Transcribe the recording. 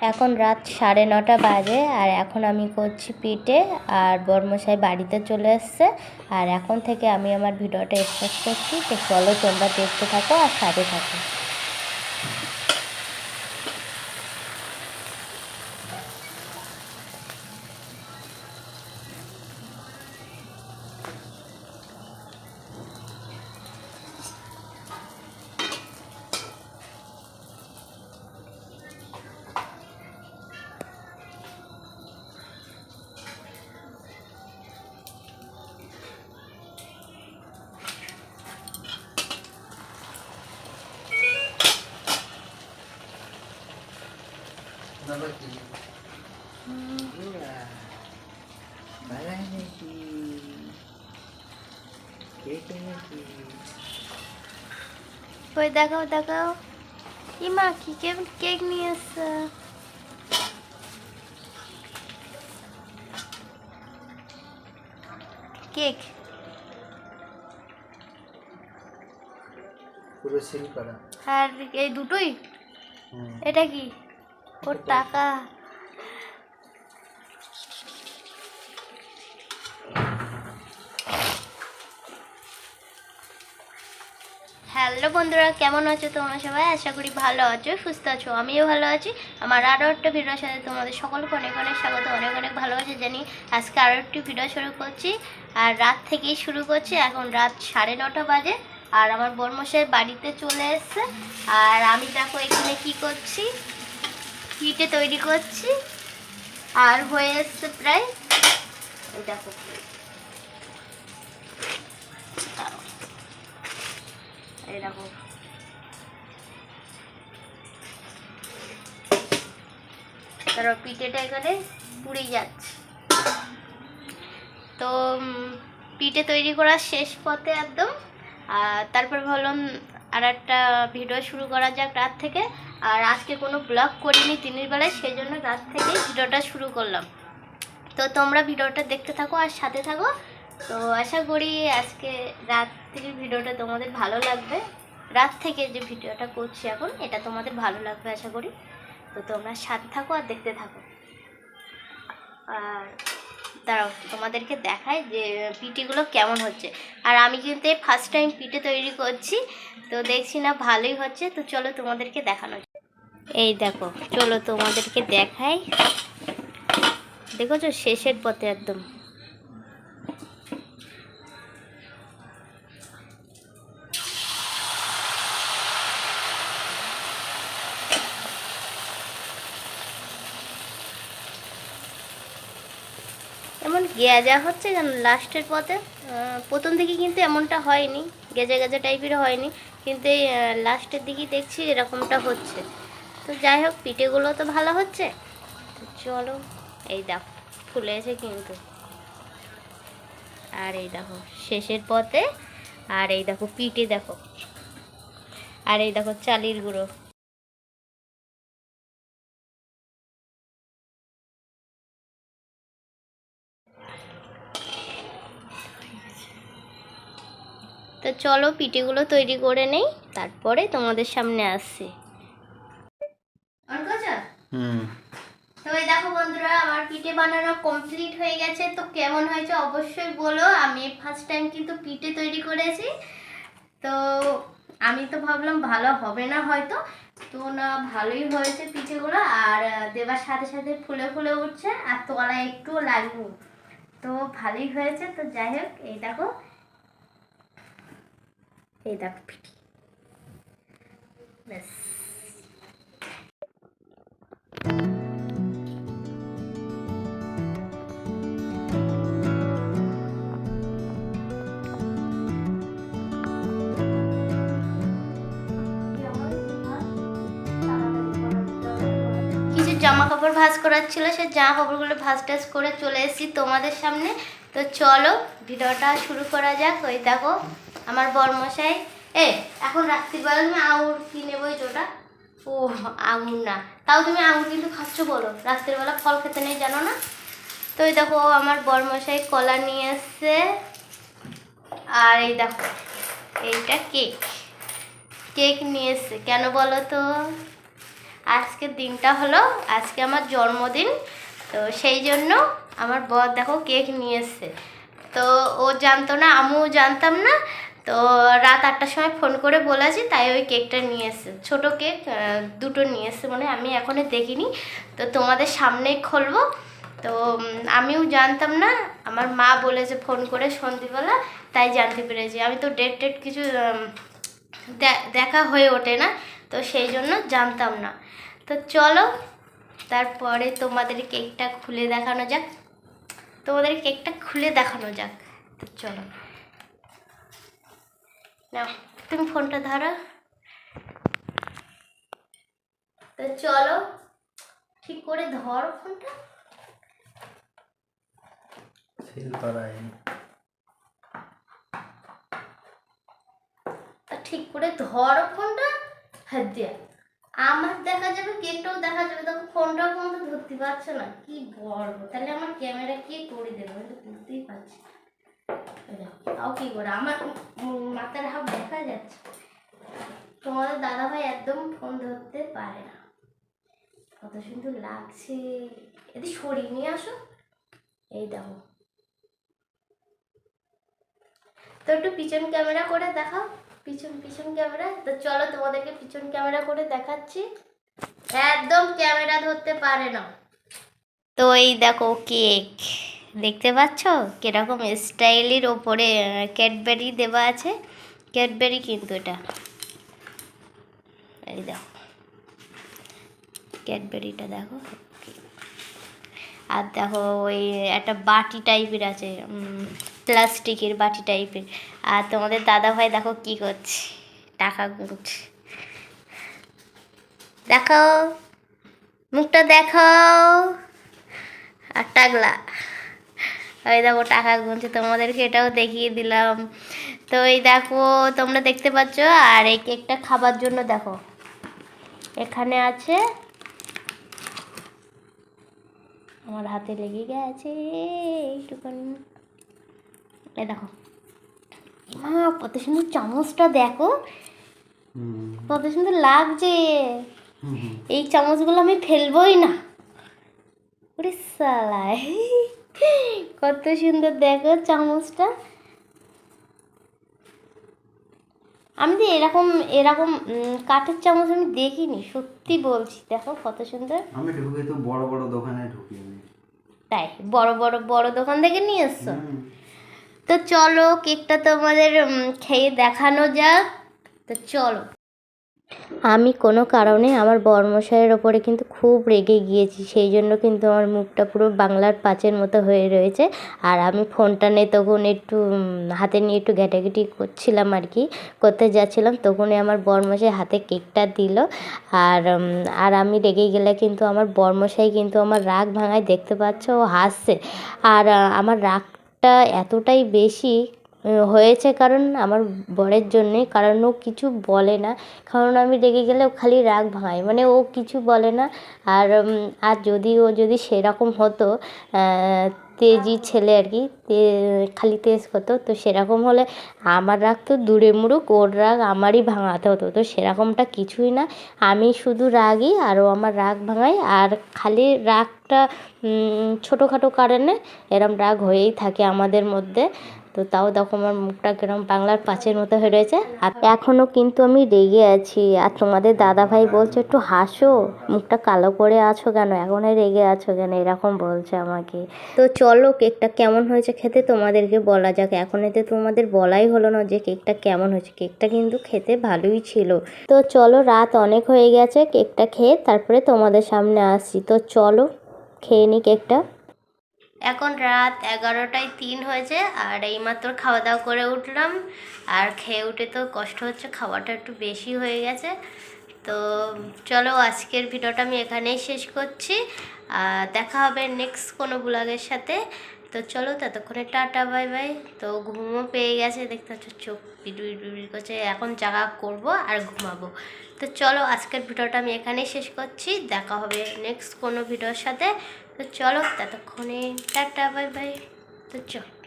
এখন রাত সাড়ে নটা বাজে আর এখন আমি করছি পিঠে আর বর্মশাই বাড়িতে চলে এসছে। আর এখন থেকে আমি আমার ভিডিওটা স্টার্ট করছি। তো চলো তোমরা দেখতে থাকো আর সাথে থাকো। ওই দেখাও দেখাও। ইমা কি কেক নিয়ে এসছে কেক। পুরো সিল করা। আর এই দুটোই? এটা কি? ওর টাকা। হ্যালো বন্ধুরা কেমন আছো তোমরা সবাই? আশা করি ভালো আছো সুস্থ আছো আমিও ভালো আছি। আমার আরও একটা ভিডিওর সাথে তোমাদের সকলকে অনেক অনেক স্বাগত অনেক অনেক ভালোবাসা জানি আজকে আরও একটি ভিডিও শুরু করছি। আর রাত থেকেই শুরু করছি এখন রাত সাড়ে নটা বাজে। আর আমার বর্মশাই বাড়িতে চলে এসছে। আর আমি দেখো এখানে কি করছি। পিঠে তৈরি করছি। আর হয়ে এসছে প্রায় দেখো। এই তারপর পিঠেটা এখানে পুড়ে যাচ্ছে। তো পিঠে তৈরি করার শেষ পথে একদম। আর তারপর ভাবলাম আর একটা ভিডিও শুরু করা যাক রাত থেকে। আর আজকে কোনো ব্লগ করিনি দিনের বেলায় সেই জন্য রাত থেকে ভিডিওটা শুরু করলাম। তো তোমরা ভিডিওটা দেখতে থাকো আর সাথে থাকো। তো আশা করি আজকে রাত থেকে ভিডিওটা তোমাদের ভালো লাগবে। রাত থেকে যে ভিডিওটা করছি এখন, এটা তোমাদের ভালো লাগবে আশা করি। তো তোমরা সাথে থাকো আর দেখতে থাকো। আর দাঁড়াও, তোমাদেরকে দেখায় যে পিঠেগুলো কেমন হচ্ছে। আর আমি কিন্তু ফার্স্ট টাইম পিঠে তৈরি করছি, তো দেখছি না ভালোই হচ্ছে। তো চলো তোমাদেরকে দেখানো। এই দেখো, চলো তোমাদেরকে দেখাই। দেখেছ? শেষের পথে একদম। এমন গেজা হচ্ছে কেন লাস্টের পথে। প্রথম দিকে কিন্তু এমনটা হয়নি গেজা গেজা টাইপের হয়নি, কিন্তু এই লাস্টের দিকেই দেখছি এরকমটা হচ্ছে। তো যাই হোক, পিঠেগুলো তো ভালো হচ্ছে। তো চলো, এই দেখো ফুলেছে কিন্তু। আর এই দেখো, শেষের পথে, আর এই দেখো পিঠে দেখো। আর এই দেখো চালির গুঁড়ো। তো চলো, পিঠেগুলো তৈরি করে নেই, তারপরে তোমাদের সামনে আসছি। হুম। তো এই দেখো বন্ধুরা আমার পিঠে বানানো কমপ্লিট হয়ে গেছে। তো কেমন হয়েছে অবশ্যই বলো। আমি ফার্স্ট টাইম কিন্তু পিঠে তৈরি করেছি। তো আমি তো ভাবলাম ভালো হবে না হয়তো। তো না ভালোই হয়েছে পিঠেগুলো। আর দেবার সাথে সাথে ফুলে ফুলে উঠছে। আর তলায় একটু লাগবে। তো ভালোই হয়েছে। তো যাই হোক এই দেখো। এই দেখো পিঠে। ব্যাস। কাপড় ভাঁজ করার ছিল, সে জামা কাপড়গুলো ভাঁজ টাজ করে চলে এসেছি তোমাদের সামনে। তো চলো, ভিডিওটা শুরু করা যাক। ওই দেখো, আমার বরমশাই। এ, এখন রাত্রিবেলা তুমি আঙুর কি নেব ওটা ও আঙুর না। তাও তুমি আঙুর কিন্তু খাচ্ছ বলো। রাত্রিবেলা ফল খেতে নেই, জানো না? তো এই দেখো, আমার বরমশাই কলা নিয়ে এসছে। আর এই দেখো, এইটা কেক। কেক নিয়ে এসছে। কেন বলো তো? আজকের দিনটা হলো আজকে আমার জন্মদিন, তো সেই জন্য আমার বর দেখো কেক নিয়ে এসছে। তো ও জানতো না, আমিও জানতাম না, তো রাত আটটার সময় ফোন করে বলেছি, তাই ওই কেকটা নিয়ে এসছে। ছোটো কেক দুটো নিয়ে এসছে মানে আমি এখনও দেখিনি। তো তোমাদের সামনেই খুলবো। তো আমিও জানতাম না, আমার মা বলেছে ফোন করে সন্ধ্যেবেলা তাই জানতে পেরেছি। আমি তো ডেট টেট কিছু দেখা হয়ে ওঠে না, তো সেই জন্য জানতাম না। তো চলো তারপরে তোমাদের কেকটা খুলে দেখানো যাক। তোমাদের কেকটা খুলে দেখানো যাক তো চলো। না তুমি ফোনটা ধরো। তো চলো ঠিক করে ধরো ফোনটা। ঠিক করে ধরো ফোনটা। হাত দিয়া। আমার দেখা যাবে, কেকটাও দেখা যাবে। তখন ফোনটাও কিন্তু ধরতে পারছ না। কি বলব তাহলে আমার ক্যামেরা কি করে দেবো? আমি তো বুঝতেই পারছি তাও কি করে? আমার মাথার হাফ দেখা যাচ্ছে। তোমাদের দাদা ভাই একদম ফোন ধরতে পারে না। কত সুন্দর লাগছে। এদি সরিয়ে নিয়ে আসো। এই দেখো। তো একটু পিছন ক্যামেরা করে দেখাও। পিছন পিছন ক্যামেরা তো চলো তোমাদেরকে পিছন ক্যামেরা করে দেখাচ্ছি। একদম ক্যামেরা ধরতে পারে না। তো এই দেখো কেক দেখতে পাচ্ছ? কীরকম স্টাইলের ওপরে ক্যাডবেরি দেওয়া আছে। ক্যাডবেরি কিন্তু এটা। এই দেখো। ক্যাডবেরিটা দেখো। আর দেখো ওই একটা বাটি টাইপের আছে। প্লাস্টিকের বাটি টাইপের। আর তোমাদের দাদা ভাই দেখো কি করছে। টাকা গুনছে। দেখো, মুখটা দেখাও আর টাগলা ওই দেখো, টাকা গুনছে। তোমাদেরকে এটাও দেখিয়ে দিলাম। তো এই দেখো, তোমরা দেখতে পাচ্ছ। আর এই কেকটা খাবার জন্য দেখো। এখানে আছে আমার হাতে লেগে গেছে এইটুখানি এ দেখো। মা কত সুন্দর চামচটা দেখো। কত সুন্দর লাগছে। এই চামচগুলো আমি ফেলবই না। ওরে সালায় কত সুন্দর দেখো চামচটা। আমি তো এরকম এরকম কাঠের চামচ আমি দেখিনি সত্যি বলছি। দেখো কত সুন্দর। আমি ঢুকে তো বড় বড় দোকানে ঢুকি তাই বড় বড় বড় দোকান থেকে নিয়ে এসছো। তো চলো কেকটা তোমাদের খেয়ে দেখানো যাক। তো চলো। আমি কোনো কারণে আমার বর্মশাইয়ের ওপরে কিন্তু খুব রেগে গিয়েছি, সেই জন্য কিন্তু আমার মুখটা পুরো বাংলার পাঁচের মতো হয়ে রয়েছে। আর আমি ফোনটা নিয়ে তখন একটু হাতে নিয়ে একটু ঘেটাঘেটি করছিলাম আর কি, করতে যাচ্ছিলাম, তখনই আমার বর্মশাই হাতে কেকটা দিল। আর আর আমি রেগে গেলে কিন্তু আমার বর্মশাই কিন্তু আমার রাগ ভাঙায় দেখতে পাচ্ছ, ও হাসছে। আর আমার আমার রাগটা এতটাই বেশি হয়েছে কারণ আমার বরের জন্যে, কারণ ও কিছু বলে না। কারণ আমি রেগে গেলে ও খালি রাগ ভাঙায় মানে ও কিছু বলে না। আর আর যদি ও যদি সেরকম হতো তেজি ছেলে আর কি খালি তেজ হতো তো সেরকম হলে আমার রাগ তো দূরে মুড়ুক, ওর রাগ আমারই ভাঙাতে হতো। তো সেরকমটা কিছুই না। আমি শুধু রাগই আর ও আমার রাগ ভাঙাই আর খালি রাগটা ছোটোখাটো কারণে এরম রাগ হয়েই থাকে আমাদের মধ্যে। তো তাও দেখো আমার মুখটা কিরম বাংলার পাঁচের মতো হয়ে রয়েছে। আর এখনও কিন্তু আমি রেগে আছি। আর তোমাদের দাদা ভাই বলছে, একটু হাসো। মুখটা কালো করে আছো কেন? এখনই রেগে আছো কেন? এরকম বলছে আমাকে। তো চলো, কেকটা কেমন হয়েছে খেতে তোমাদেরকে বলা যাক। এখন এতে তোমাদের বলাই হলো না যে কেকটা কেমন হয়েছে। কেকটা কিন্তু খেতে ভালোই ছিল। তো চলো, রাত অনেক হয়ে গেছে। কেকটা খেয়ে তারপরে তোমাদের সামনে আসছি। তো চলো, খেয়ে নি কেকটা। এখন রাত এগারোটায় তিন হয়েছে আর এইমাত্র খাওয়া দাওয়া করে উঠলাম। আর খেয়ে উঠে তো কষ্ট হচ্ছে, খাওয়াটা একটু বেশি হয়ে গেছে। তো চলো আজকের ভিডিওটা আমি এখানেই শেষ করছি। আর দেখা হবে নেক্সট কোনো ব্লগের সাথে। তো চলো ততক্ষণে টাটা, বাই বাই। তো ঘুমও পেয়ে গেছে, দেখতে পাচ্ছ চোখ পিটুই পিটুই করছে। এখন জাগা করব আর ঘুমাবো। তো চলো আজকের ভিডিওটা আমি এখানেই শেষ করছি। দেখা হবে নেক্সট কোনো ভিডিওর সাথে। তো চলো ততক্ষণে টাটা বাই বাই। তো চলো।